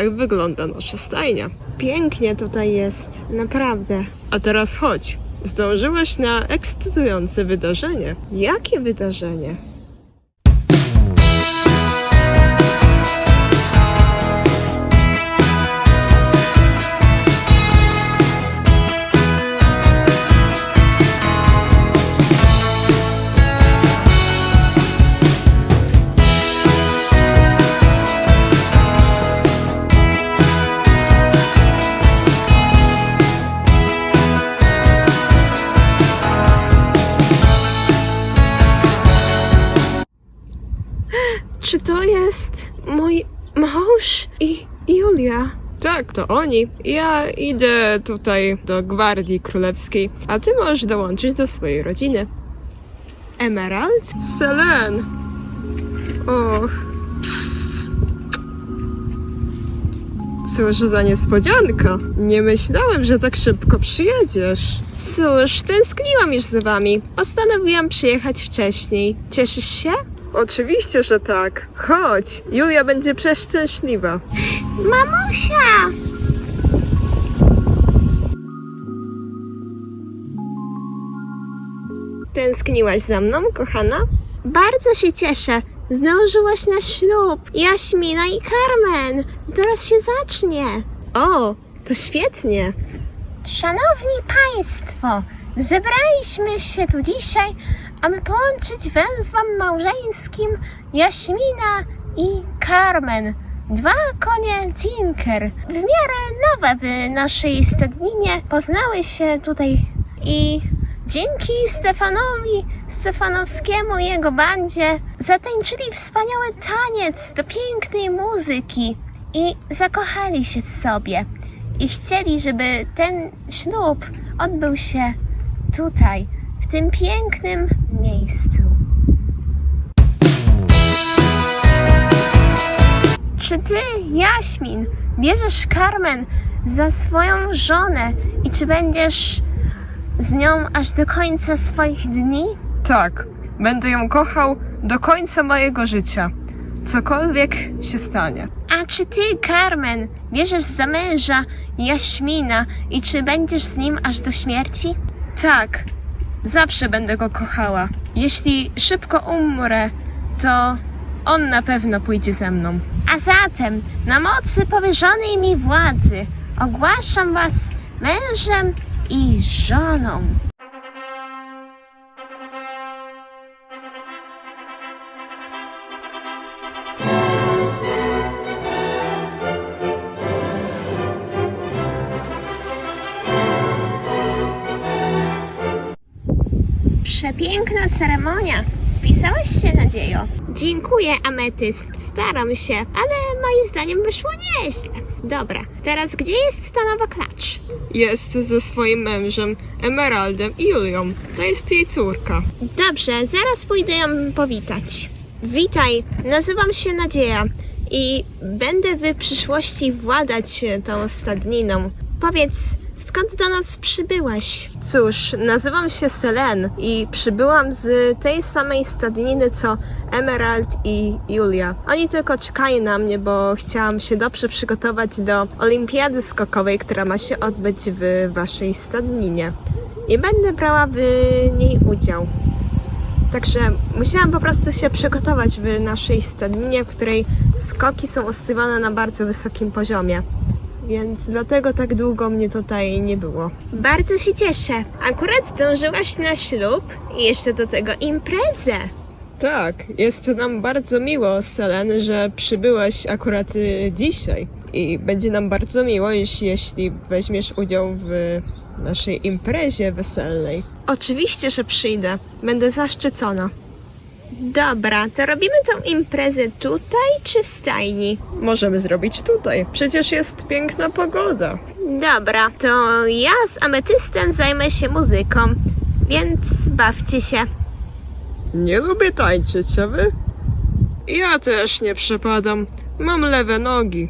tak wygląda nasza stajnia. Pięknie tutaj jest, naprawdę. A teraz chodź. Zdążyłaś na ekscytujące wydarzenie. Jakie wydarzenie? Czy to jest mój mąż i Julia? Tak, to oni. Ja idę tutaj do Gwardii Królewskiej, a ty możesz dołączyć do swojej rodziny. Emerald? Selen! Och. Cóż za niespodzianka. Nie myślałem, że tak szybko przyjedziesz. Cóż, tęskniłam już za wami. Postanowiłam przyjechać wcześniej. Cieszysz się? Oczywiście, że tak. Chodź, Julia będzie przeszczęśliwa. Mamusia! Tęskniłaś za mną, kochana? Bardzo się cieszę. Zdążyłaś na ślub. Jaśmina i Carmen. Teraz się zacznie. O, to świetnie. Szanowni Państwo, zebraliśmy się tu dzisiaj, aby połączyć węzłom małżeńskim Jaśmina i Carmen. Dwa konie Tinker, w miarę nowe w naszej stadninie, poznały się tutaj i dzięki Stefanowi Stefanowskiemu i jego bandzie zatańczyli wspaniały taniec do pięknej muzyki i zakochali się w sobie i chcieli, żeby ten ślub odbył się tutaj, w tym pięknym miejscu. Czy ty, Jaśmin, bierzesz Carmen za swoją żonę i czy będziesz z nią aż do końca swoich dni? Tak, będę ją kochał do końca mojego życia. Cokolwiek się stanie. A czy ty, Carmen, bierzesz za męża Jaśmina i czy będziesz z nim aż do śmierci? Tak, zawsze będę go kochała. Jeśli szybko umrę, to on na pewno pójdzie ze mną. A zatem, na mocy powierzonej mi władzy, ogłaszam was mężem i żoną. Przepiękna ceremonia. Spisałaś się, nadziejo. Dziękuję, Ametyst. Staram się, ale moim zdaniem wyszło nieźle. Dobra, teraz gdzie jest ta nowa klacz? Jest ze swoim mężem, Emeraldem i Julią. To jest jej córka. Dobrze, zaraz pójdę ją powitać. Witaj, nazywam się Nadzieja i będę w przyszłości władać tą stadniną. Powiedz, skąd do nas przybyłaś? Cóż, nazywam się Selen i przybyłam z tej samej stadniny co Emerald i Julia. Oni tylko czekają na mnie, bo chciałam się dobrze przygotować do olimpiady skokowej, która ma się odbyć w waszej stadninie. I będę brała w niej udział. Także musiałam po prostu się przygotować w naszej stadninie, w której skoki są usyłane na bardzo wysokim poziomie. Więc dlatego tak długo mnie tutaj nie było. Bardzo się cieszę. Akurat zdążyłaś na ślub i jeszcze do tego imprezę. Tak, jest nam bardzo miło, Selen, że przybyłaś akurat y, dzisiaj. I będzie nam bardzo miło, jeśli, jeśli weźmiesz udział w naszej imprezie weselnej. Oczywiście, że przyjdę. Będę zaszczycona. Dobra, to robimy tą imprezę tutaj czy w stajni? Możemy zrobić tutaj. Przecież jest piękna pogoda. Dobra, to ja z ametystem zajmę się muzyką, więc bawcie się. Nie lubię tańczyć, a wy? Ja też nie przepadam. Mam lewe nogi.